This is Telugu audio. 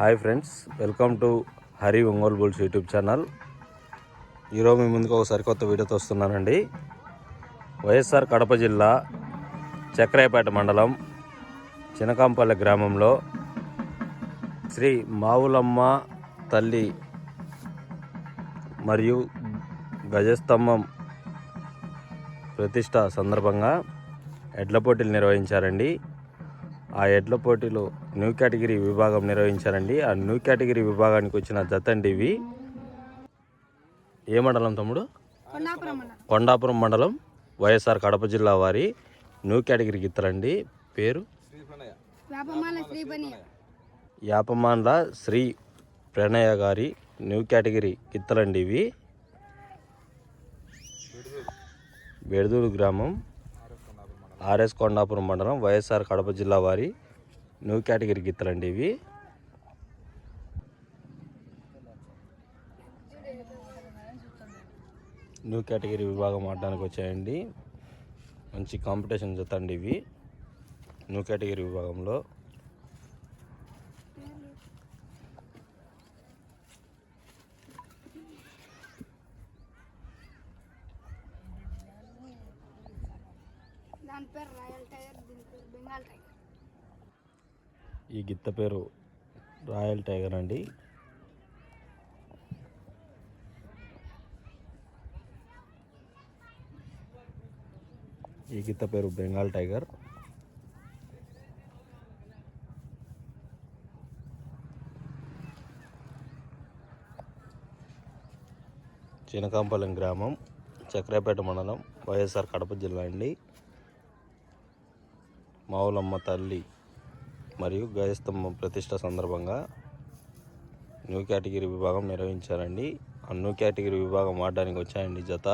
Hi friends welcome to Hari Ongole bulls YouTube channel. ఈరోజు మీ ముందుకు ఒక సరికొత్త వీడియోతో వస్తున్నానండి. వైఎస్ఆర్ కడప జిల్లా చక్రాయపేట మండలం చినకాంపల్లె గ్రామంలో శ్రీ మావులమ్మ తల్లి మరియు గజస్తంభం ప్రతిష్ట సందర్భంగా ఎడ్ల పోటీలు నిర్వహించారండి. ఆ ఎడ్ల పోటీలు న్యూ కేటగిరీ విభాగం నిర్వహించారండి. ఆ న్యూ కేటగిరీ విభాగానికి వచ్చిన జత అండి ఇవి ఏ మండలం తమ్ముడు? కొండాపురం మండలం వైఎస్ఆర్ కడప జిల్లా వారి న్యూ కేటగిరీ గిత్తలండి. పేరు? యాపమాన్ల శ్రీ ప్రణయ గారి న్యూ కేటగిరీ గిత్తలండి ఇవి. బెడదూరు గ్రామం ఆర్ఎస్ కొండాపురం మండలం వైఎస్ఆర్ కడప జిల్లా వారి న్యూ కేటగిరీ గిత్తలండి ఇవి. న్యూ కేటగిరీ విభాగం ఆడడానికి వచ్చాయండి. మంచి కాంపిటీషన్ జతండి ఇవి. న్యూ కేటగిరీ విభాగంలో. దాని పేరు రాయల్ టైగర్ దీని పేరు బెంగాల్ టైగర్. ఈ గిత్త పేరు రాయల్ టైగర్ అండి. ఈ గిత్త పేరు బెంగాల్ టైగర్. చినకాంపాలెం గ్రామం చక్రాపేట మండలం వైఎస్ఆర్ కడప జిల్లా అండి. మావులమ్మ తల్లి మరియు గజస్తంభం ప్రతిష్ట సందర్భంగా న్యూ కేటగిరీ విభాగం నిర్వహించారండి. ఆ న్యూ కేటగిరీ విభాగం ఆడడానికి వచ్చాయండి జత.